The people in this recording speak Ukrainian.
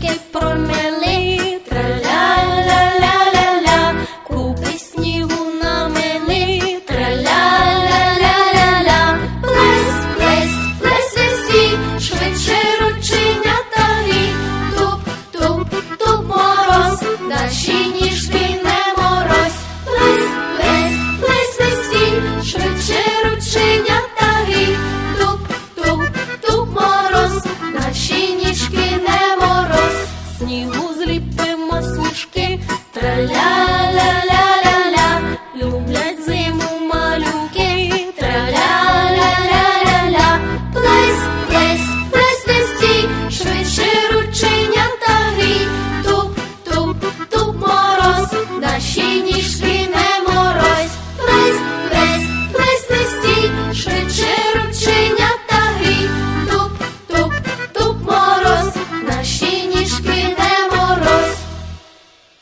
que por снігу зліпимо сніжки, траля.